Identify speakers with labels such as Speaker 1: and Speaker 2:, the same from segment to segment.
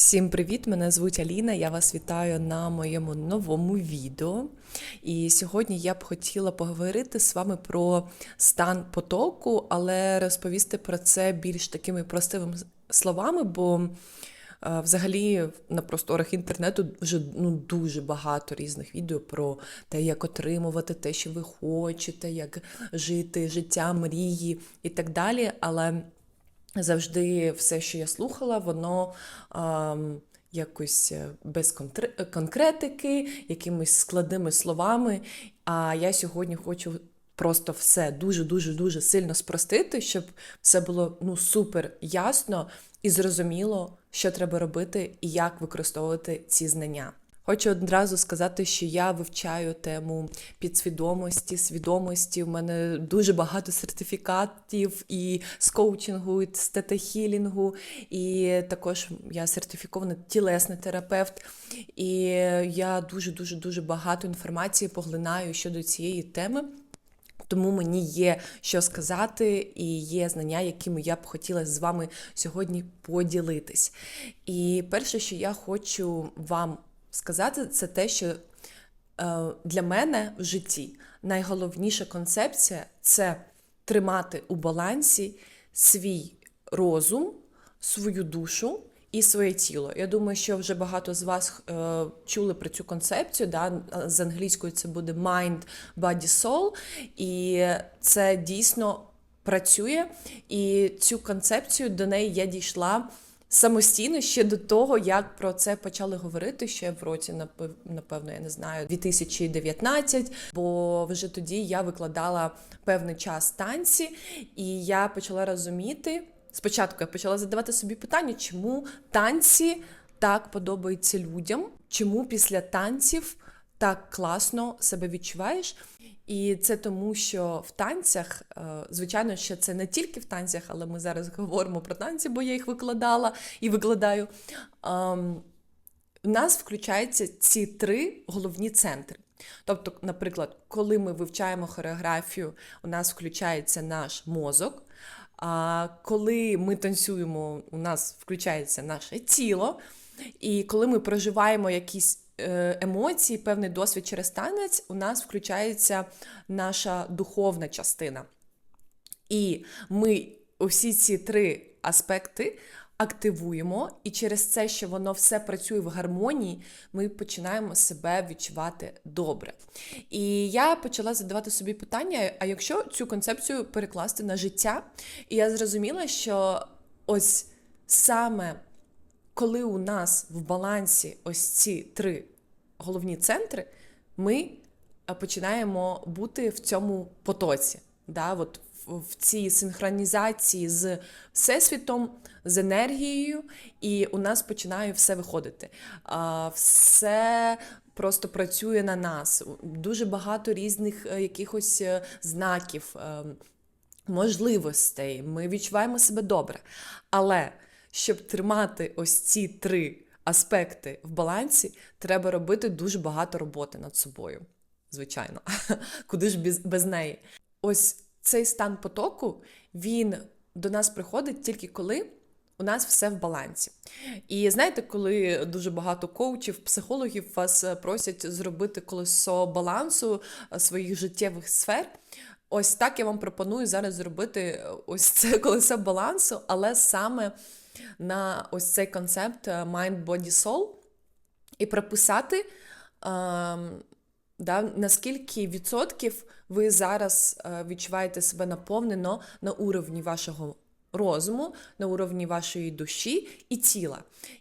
Speaker 1: Всім привіт! Мене звуть Аліна. Я вас вітаю на моєму новому відео. І сьогодні я б хотіла поговорити з вами про стан потоку, але розповісти про це більш такими простими словами, бо е, взагалі на просторах інтернету вже ну, дуже багато різних відео про те, як отримувати те, що ви хочете, як жити життя, мрії і так далі. Але завжди все, що я слухала, воно ем, якось е, без конкретики, якимись складними словами. А я сьогодні хочу просто все дуже дуже дуже сильно спростити, щоб все було ну супер ясно і зрозуміло, що треба робити і як використовувати ці знання. Хочу одразу сказати, що я вивчаю тему підсвідомості, свідомості. У мене дуже багато сертифікатів і з коучингу, і з тета-хілінгу, і також я сертифікований тілесний терапевт. І я дуже дуже дуже багато інформації поглинаю щодо цієї теми. Тому мені є що сказати, і є знання, якими я б хотіла з вами сьогодні поділитись. І перше, що я хочу вам сказати, це те, що е, для мене в житті найголовніша концепція це тримати у балансі свій розум, свою душу. І своє тіло. Я думаю, що вже багато з вас е, чули про цю концепцію. Да? З англійською це буде mind, body, soul. І це дійсно працює. І цю концепцію до неї я дійшла самостійно ще до того, як про це почали говорити ще в році, напевно, я не знаю, 2019, бо вже тоді я викладала певний час танці, і я почала розуміти. Спочатку я почала задавати собі питання, чому танці так подобаються людям, чому після танців так класно себе відчуваєш. І це тому, що в танцях, е, звичайно, що це не тільки в танцях, але ми зараз говоримо про танці, бо я їх викладала і викладаю. Ем, у нас включаються ці три головні центри. Тобто, наприклад, коли ми вивчаємо хореографію, у нас включається наш мозок. А коли ми танцюємо, у нас включається наше тіло. І коли ми проживаємо якісь Е, емоції, певний досвід через танець, у нас включається наша духовна частина. І ми усі ці три аспекти активуємо, і через це, що воно все працює в гармонії, ми починаємо себе відчувати добре. І я почала задавати собі питання: а якщо цю концепцію перекласти на життя, і я зрозуміла, що ось саме коли у нас в балансі ось ці три головні центри, ми починаємо бути в цьому потоці. Да, от в цій синхронізації з всесвітом, з енергією, і у нас починає все виходити. Все просто працює на нас. Дуже багато різних е, якихось е, знаків, е, можливостей. Ми відчуваємо себе добре. Але щоб тримати ось ці три аспекти в балансі, треба робити дуже багато роботи над собою. Звичайно, куди ж без, без неї? Ось цей стан потоку, він до нас приходить тільки коли. У нас все в балансі. І знаєте, коли дуже багато коучів, психологів вас просять зробити колесо балансу своїх життєвих сфер, ось так я вам пропоную зараз зробити ось це колесо балансу, але саме на ось цей концепт е, Mind, Body, Soul і прописати, е, да, наскільки відсотків ви зараз е, відчуваєте себе наповнено на уровні вашого розуму, на уровні вашої душі і тіла.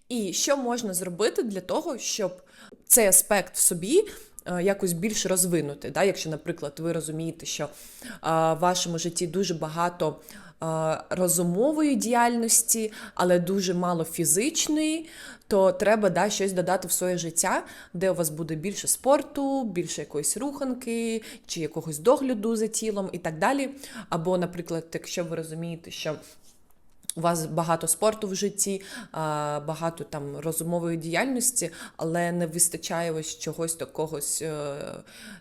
Speaker 1: І що можна зробити для того, щоб цей аспект в собі. Е, якось більш розвинути, Да? якщо, наприклад, ви розумієте, що в вашому житті дуже багато розумової діяльності, але дуже мало фізичної, то треба да, щось додати в своє життя, де у вас буде більше спорту, більше якоїсь руханки чи якогось догляду за тілом і так далі. Або, наприклад, якщо ви розумієте, що у вас багато спорту в житті, багато там розумової діяльності, але не вистачає ось чогось такого е,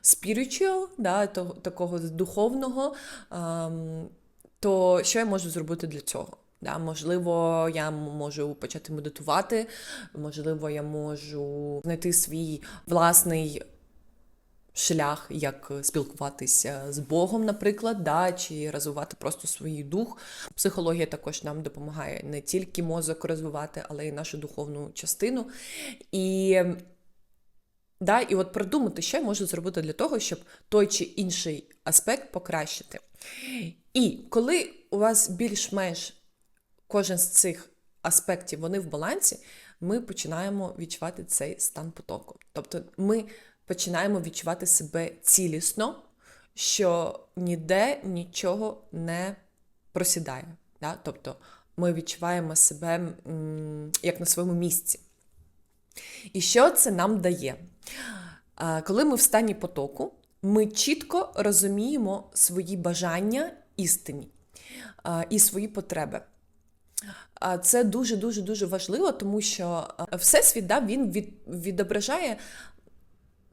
Speaker 1: spiritual, да, такого духовного то що я можу зробити для цього? Да, можливо, я можу почати медитувати, можливо, я можу знайти свій власний шлях, як спілкуватися з Богом, наприклад, да, чи розвивати просто свій дух. Психологія також нам допомагає не тільки мозок розвивати, але й нашу духовну частину. І, да, і от продумати, що я можу зробити для того, щоб той чи інший аспект покращити. І коли у вас більш-менш кожен з цих аспектів вони в балансі, ми починаємо відчувати цей стан потоку. Тобто ми починаємо відчувати себе цілісно, що ніде нічого не просідає. Да? Тобто ми відчуваємо себе як на своєму місці. І що це нам дає? Коли ми в стані потоку, ми чітко розуміємо свої бажання істинні а, і свої потреби. Це дуже дуже важливо, тому що всесвіт да, він від, відображає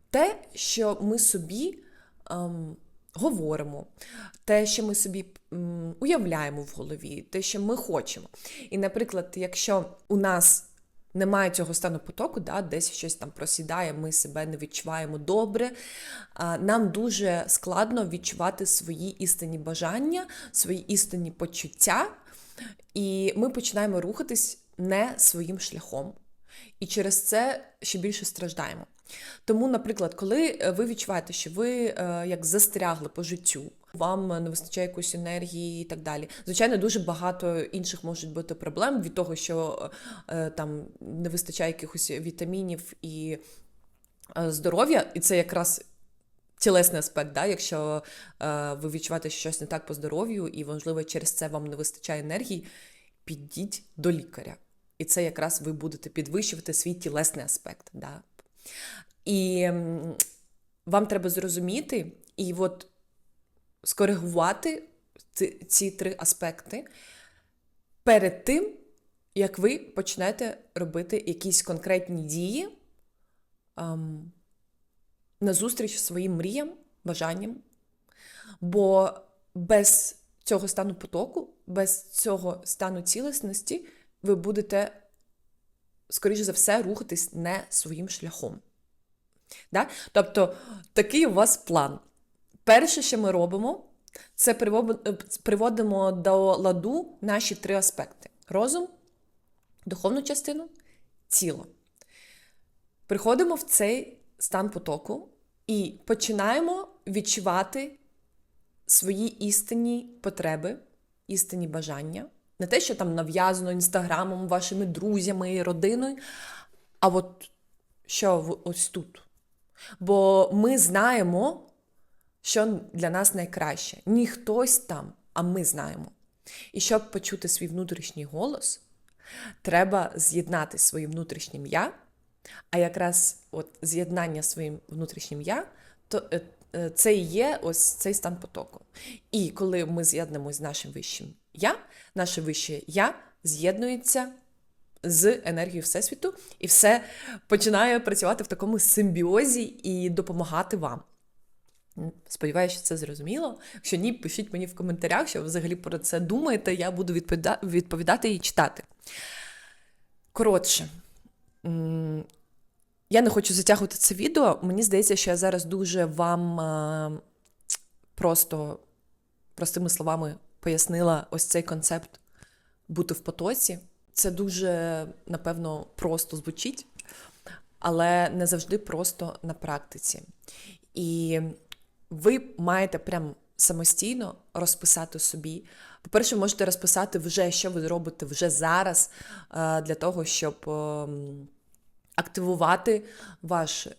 Speaker 1: те, що ми собі ем, говоримо, те, що ми собі м, уявляємо в голові, те, що ми хочемо. І, наприклад, якщо у нас немає цього стану потоку, да, десь щось там просідає, ми себе не відчуваємо добре. Нам дуже складно відчувати свої істинні бажання, свої істинні почуття, і ми починаємо рухатись не своїм шляхом. І через це ще більше страждаємо. Тому, наприклад, коли е, ви відчуваєте, що ви е, як застрягли по життю, вам не вистачає якоїсь енергії і так далі. Звичайно, дуже багато інших можуть бути проблем від того, що е, там не вистачає якихось вітамінів і е, здоров'я, і це якраз. Тілесний аспект, да? якщо е, ви відчуваєте що щось не так по здоров'ю, і, можливо, через це вам не вистачає енергії, підіть до лікаря. І це якраз ви будете підвищувати свій тілесний аспект. Да? І вам треба зрозуміти і от скоригувати ці, ці три аспекти перед тим, як ви почнете робити якісь конкретні дії ем, назустріч своїм мріям, бажанням. Бо без цього стану потоку, без цього стану цілісності, ви будете, скоріш за все, рухатись не своїм шляхом. Да? Тобто, такий у вас план. Перше, що ми робимо, це приводимо до ладу наші три аспекти: розум, духовну частину, тіло. Приходимо в цей стан потоку і починаємо відчувати свої істинні потреби, істинні бажання. Не те, що там нав'язано інстаграмом, вашими друзями, і родиною, а от що ось тут. Бо ми знаємо, що для нас найкраще. Ні хтось там, а ми знаємо. І щоб почути свій внутрішній голос, треба з'єднати своїм внутрішнім я. А якраз от з'єднання своїм внутрішнім я, то е, це і є ось цей стан потоку. І коли ми з'єднуємося з нашим вищим я, наше вище я з'єднується з енергією Всесвіту, і все починає працювати в такому симбіозі і допомагати вам. Сподіваюся, що це зрозуміло. Якщо ні, пишіть мені в коментарях, що ви взагалі про це думаєте, я буду відповідати і читати. Коротше, я не хочу затягувати це відео. Мені здається, що я зараз дуже вам е, просто простими словами пояснила ось цей концепт бути в потоці. Це дуже, напевно, просто звучить, але не завжди просто на практиці. І ви маєте прям самостійно розписати собі. По-перше, можете розписати вже, що ви робите вже зараз, е, для того, щоб ем, активувати ваш е,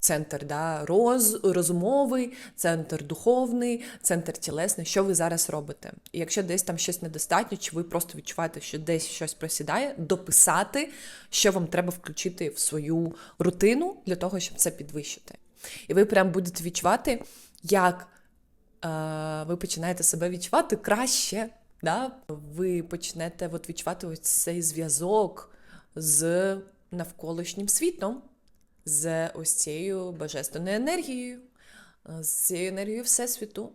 Speaker 1: центр да, роз, розумовий, центр духовний, центр тілесний, що ви зараз робите. І якщо десь там щось недостатньо, чи ви просто відчуваєте, що десь щось просідає, дописати, що вам треба включити в свою рутину для того, щоб це підвищити. І ви прям будете відчувати, як е, ви починаєте себе відчувати краще. Да? Ви почнете от відчувати ось цей зв'язок з навколишнім світом з ось цією божественною енергією, з цією енергією Всесвіту,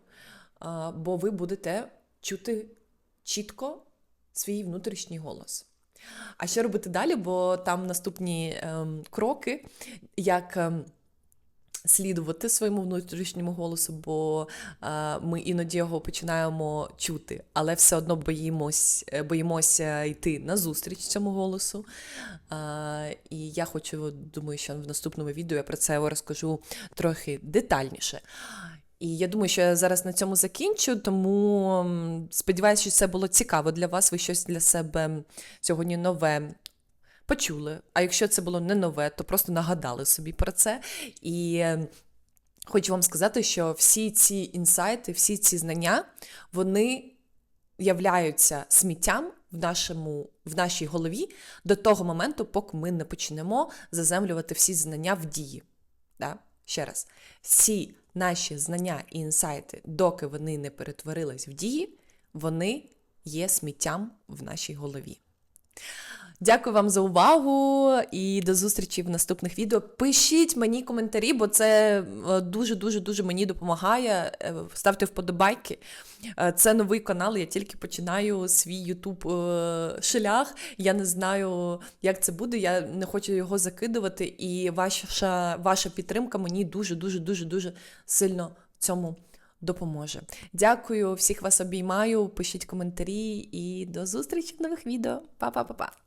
Speaker 1: бо ви будете чути чітко свій внутрішній голос. А що робити далі? Бо там наступні ем, кроки, як. Слідувати своєму внутрішньому голосу, бо е, ми іноді його починаємо чути, але все одно боїмось, е, боїмося йти на зустріч цьому голосу. Е, і я хочу, думаю, що в наступному відео я про це розкажу трохи детальніше. І я думаю, що я зараз на цьому закінчу, тому сподіваюся, що це було цікаво для вас. Ви щось для себе сьогодні нове почули. А якщо це було не нове, то просто нагадали собі про це. І е, хочу вам сказати, що всі ці інсайти, всі ці знання, вони являються сміттям в, нашому, в нашій голові до того моменту, поки ми не почнемо заземлювати всі знання в дії. Да? Ще раз, всі наші знання і інсайти, доки вони не перетворились в дії, вони є сміттям в нашій голові. Дякую вам за увагу і до зустрічі в наступних відео. Пишіть мені коментарі, бо це дуже дуже мені допомагає. Е, Ставте вподобайки. Е, Це новий канал. Я тільки починаю свій Ютуб шлях. Я не знаю, як це буде. Я не хочу його закидувати. І ваша, ваша підтримка мені дуже дуже дуже сильно цьому допоможе. Дякую, всіх вас обіймаю. Пишіть коментарі і до зустрічі в нових відео. Па-па-па-па!